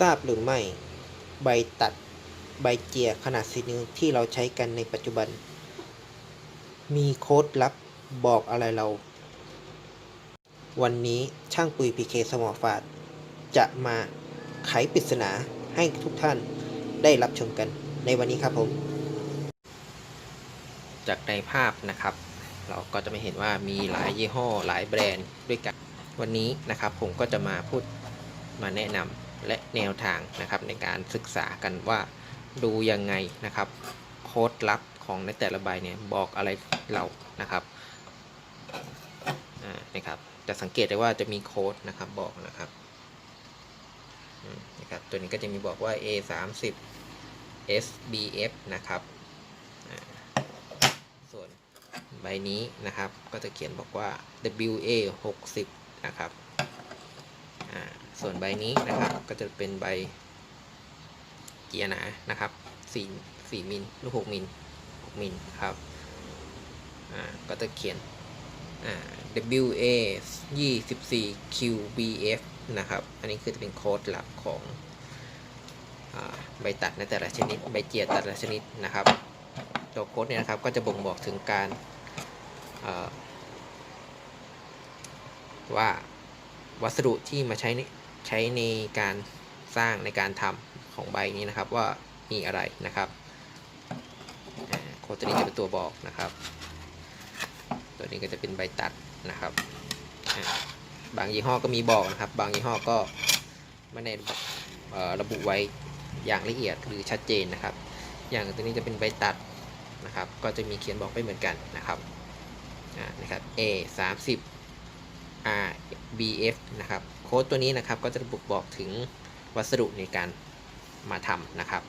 ทราบหรือไม่ ใบตัดใบเจียขนาด4นิ้วที่เราใช้กันในปัจจุบัน มีโค้ดลับบอกอะไรเรา วันนี้ช่างปุยพีเคสมอฟาด จะมาไขปริศนาให้ทุกท่านได้รับชมกันในวันนี้ครับผม จากในภาพนะครับ เราก็จะไม่เห็นว่ามีหลายยี่ห้อหลายแบรนด์ด้วยกัน วันนี้นะครับผมก็จะมาพูดมาแนะนำ และแนวทางนะครับในการศึกษากันว่าดูยังไงนะครับโค้ดลับของในแต่ละใบเนี่ยบอกอะไรเรานะครับนะครับจะสังเกตได้ว่าจะมีโค้ดนะครับบอกนะครับนะครับตัวนี้ก็จะมีบอกว่า A 3 0 SBF นะครับส่วนใบนี้นะครับก็จะเขียนบอกว่า WA 60นะครับ ส่วนใบนี้นะครับก็จะเป็นใบเกียร์หนานะครับ4 4มิลหรือ6มิล6มิลครับอ่าก็จะเขียนอ่า WA 24 QBF นะครับ อันนี้คือจะเป็นโค้ดหลับของอาใบตัดในแต่ละชนิด ใบเจียแต่ละชนิดนะครับ ตัวโค้ดเนี่ยนะครับก็จะบ่งบอกถึงการอ่าว่าวัสดุที่มาใช้ ใช้ในการสร้างในการทำของใบนี้นะครับว่ามีอะไรนะครับโคตัวนี้จะเป็นตัวบอกนะครับ ตัวนี้ก็จะเป็นใบตัดนะครับ บางยี่ห้อก็มีบอกนะครับ บางยี่ห้อก็ไม่ได้ระบุไว้อย่างละเอียดหรือชัดเจนนะครับ อย่างตัวนี้จะเป็นใบตัดนะครับ ก็จะมีเขียนบอกไม่เหมือนกันนะครับนะครับ A 30 R B F นะครับ โค้ดตัวนี้นะครับ ก็จะบุบอกถึงวัสดุในการมาทำนะครับ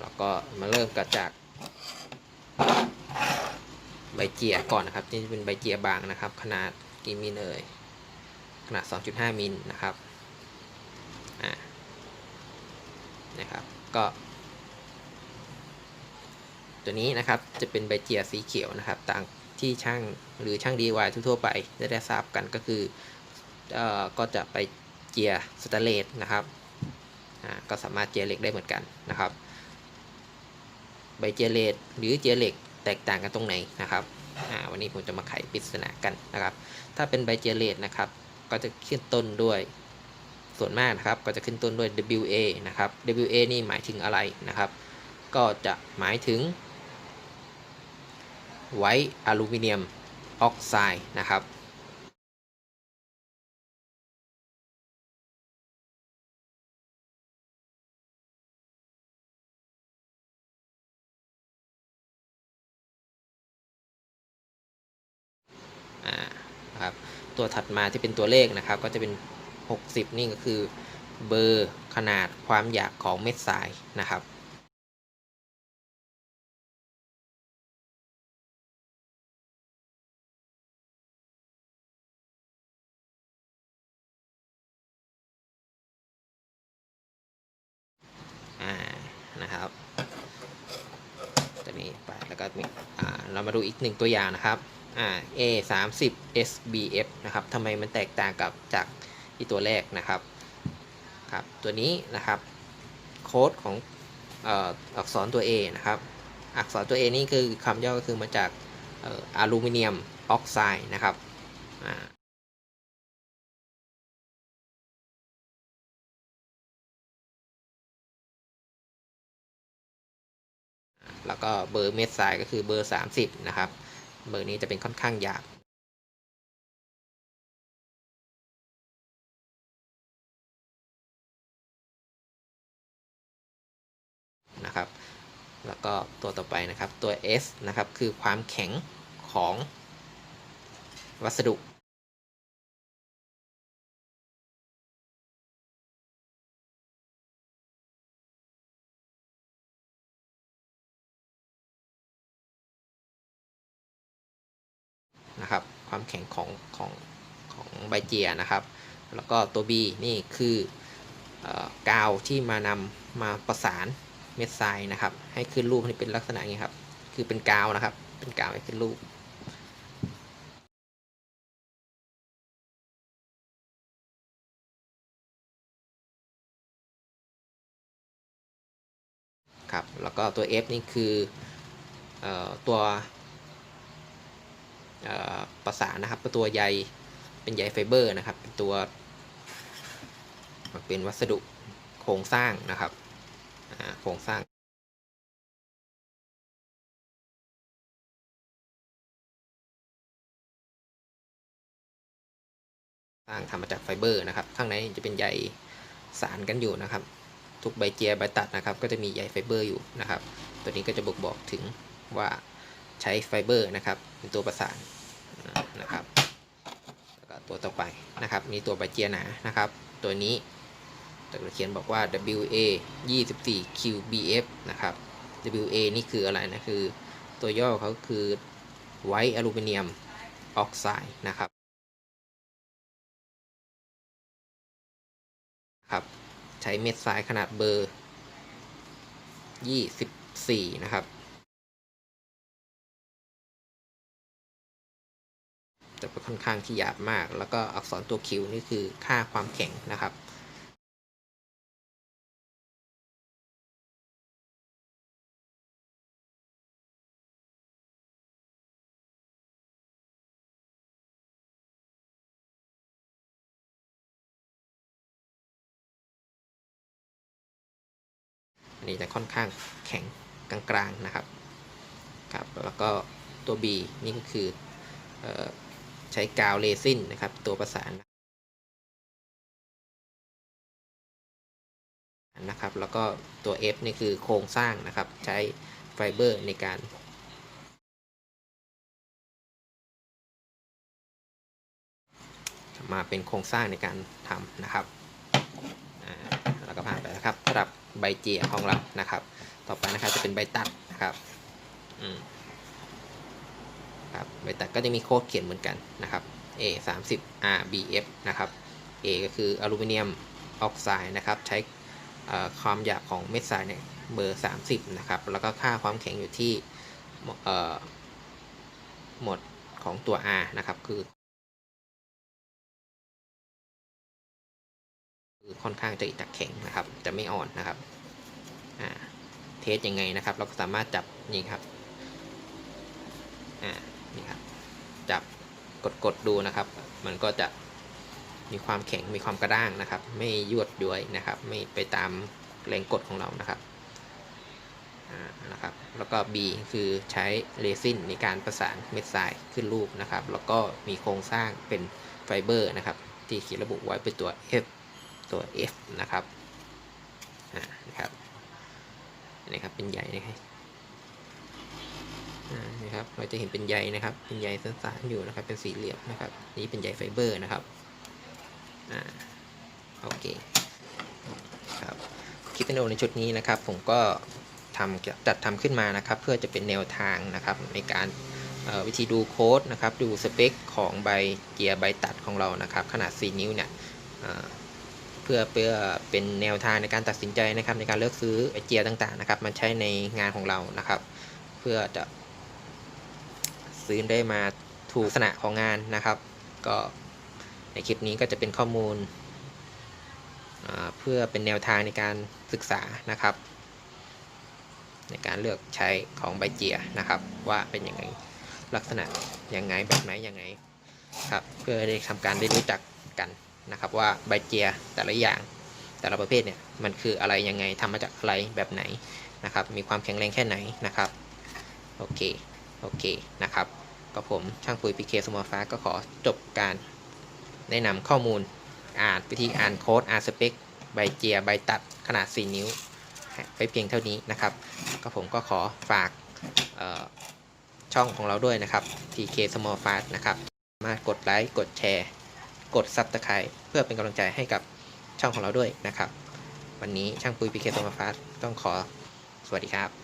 แล้วก็มาเริ่มกันจากใบเจียก่อนนะครับ นี่จะเป็นใบเจียบางนะครับ ขนาดกี่มิลเอ่ยขนาด 2.5 มิลนะครับอ่านะครับก็ตัวนี้นะครับจะเป็นใบเจียสีเขียวนะครับต่างที่ช่างหรือช่าง DIY ทั่วๆไปจะได้ทราบกันก็คือ ก็จะไปเจียสแตนเลสนะครับก็สามารถเจียเหล็กได้เหมือนกันนะครับ ใบเจียเหล็กหรือเจียเหล็กแตกต่างกันตรงไหนนะครับวันนี้ผมจะมาไขปริศนากันนะครับ ถ้าเป็นใบเจียเลดนะครับ ก็จะขึ้นต้นด้วยส่วนมากนะครับ ก็จะขึ้นต้นด้วย WA นะครับ WA นี่หมายถึงอะไรนะครับ ก็จะหมายถึงไวท์อลูมิเนียมออกไซด์นะครับ ตัวถัดมาที่เป็นตัวเลขนะครับ ก็จะเป็น 60 นี่ก็คือเบอร์ขนาดความหยาบของเม็ดทรายนะครับอ่านะครับตัวนี้ไปแล้วก็มีอ่าเรามาดูอีกหนึ่งตัวอย่างนะครับ อ่า A 3 0 SBF นะครับทำไมมันแตกต่างกับจากที่ตัวแรกนะครับครับตัวนี้นะครับโค้ดของอ,อ,อักษรตัว A นะครับ อักษรตัว A นี่คือคำย่อก็คือมาจากอออลูมิเนียมออกไซด์นะครับอ่าแล้วก็เบอร์เม็ดทรายก็คือเบอร์ 30 นะครับ เบอร์นี้จะเป็นค่อนข้างหยาบนะครับ แล้วก็ตัวต่อไปนะครับตัว S นะครับคือความแข็งของวัสดุ ความแข็งของของของใบเจียนะครับ แล้วก็ตัว B นี่คือกาวที่มานำมาประสานเม็ดทรายนะครับ ให้ขึ้นรูปนี้เป็นลักษณะนี้ครับ คือเป็นกาวนะครับ เป็นกาวให้ขึ้นรูปครับแล้วก็ตัว F นี่คืออตัว ประสานนะครับเป็นตัวใยเป็นใยไฟเบอร์นะครับ เป็นตัวเป็นวัสดุโครงสร้างนะครับโครงสร้างสร้างทำมาจากไฟเบอร์นะครับ ข้างในจะเป็นใยสารกันอยู่นะครับ ทุกใบเจียใบตัดนะครับ ก็จะมีใยไฟเบอร์อยู่นะครับ ตัวนี้ก็จะบ่งบอกถึงว่า ใช้ไฟเบอร์นะครับเป็นตัวประสานนะครับแล้วก็ตัวต่อไปนะครับมีตัวใบเจียหนานะครับ ตัวนี้ตัวเขียนบอกว่า WA 24 QBF นะครับ WA นี่คืออะไรนะคือ ตัวย่อเขาคือไวท์อลูมิเนียมออกไซด์นะครับครับใช้เม็ดทรายขนาดเบอร์ 24 นะครับ จะเป็นค่อนข้างที่หยาบมาก แล้วก็อักษรตัวคิวนี่คือค่าความแข็งนะครับอันนี้จะค่อนข้างแข็งกลางๆนะครับครับ แล้วก็ตัว B นี่ก็คืออ ใช้กาวเรซินนะครับ ตัวประสานนะครับ แล้วก็ตัว F นี่คือโครงสร้างนะครับ ใช้ไฟเบอร์ในการมาเป็นโครงสร้างในการทำนะครับแล้วก็ผ่านไปนะครับสำหรับใบเจียของเรานะครับ ต่อไปนะครับจะเป็นใบตัดนะครับ อืม ครับใบตัดก็จะมีโค้ดเขียนเหมือนกันนะครับ A 3 0 RBF นะครับ A ก็คืออลูมิเนียมออกไซด์นะครับ ใช้ความหยาบของเม็ดทรายเนี่ยเบอร์ 30 นะครับ แล้วก็ค่าความแข็งอยู่ที่หมดของตัว R นะครับ คือค่อนข้างจะจะแข็งนะครับ จะไม่อ่อนนะครับเทสยังไงนะครับ เราก็สามารถจับนี่ครับอ่า นี่ครับจับกดกดดูนะครับ มันก็จะมีความแข็งมีความกระด้างนะครับ ไม่ยวดย้วยนะครับ ไม่ไปตามแรงกดของเรานะครับนะครับ แล้วก็ B คือใช้เรซินในการประสานเม็ดทรายขึ้นรูปนะครับ แล้วก็มีโครงสร้างเป็นไฟเบอร์นะครับ ที่เขียนระบุไว้เป็นตัว F ตัว F นะครับนะครับนี่ครับเป็นใยนะครับ นี่ครับ เราจะเห็นเป็นใยนะครับ เป็นใยสานๆอยู่นะครับ เป็นสี่เหลี่ยมนะครับ นี่เป็นใยไฟเบอร์นะครับ อ่า โอเค ครับ คลิปวิดีโอในชุดนี้นะครับ ผมก็ทำจัดทำขึ้นมานะครับ เพื่อจะเป็นแนวทางนะครับ ในการวิธีดูโค้ดนะครับ ดูสเปคของใบเกียร์ใบตัดของเรานะครับ ขนาด 4 นิ้วเนี่ยเพื่อเพื่อเป็นแนวทางในการตัดสินใจนะครับ ในการเลือกซื้อเจียต่างๆนะครับ มันใช้ในงานของเรานะครับ เพื่อจะ ซื้อได้มาถูกลักษณะของงานนะครับ ก็ในคลิปนี้ก็จะเป็นข้อมูล เพื่อเป็นแนวทางในการศึกษานะครับ ในการเลือกใช้ของใบเจียนะครับ ว่าเป็นยังไงลักษณะยังไงแบบไหนยังไงครับเพื่อได้ทำการได้รู้จักกันนะครับ ว่าใบเจียแต่ละอย่างแต่ละประเภทเนี่ยมันคืออะไรยังไงทำมาจากอะไรแบบไหนนะครับ มีความแข็งแรงแค่ไหนนะครับ โอเค โอเคนะครับ ก็ผมช่างปุ๋ยพีเคสมอฟ้าก็ขอจบการแนะนำข้อมูลอ่านวิธีอ่านโค้ดอ่านสเปคใบเจียใบตัดขนาด 4 นิ้วไปเพียงเท่านี้นะครับก็ผมก็ขอฝากช่องของเราด้วยนะครับ TK Small Fast นะครับ มากดไลค์กดแชร์ กด Subscribe เพื่อเป็นกำลังใจให้กับช่องของเราด้วยนะครับ วันนี้ช่างปุยพีเคสม l ฟาสต้องขอสวัสดีครับ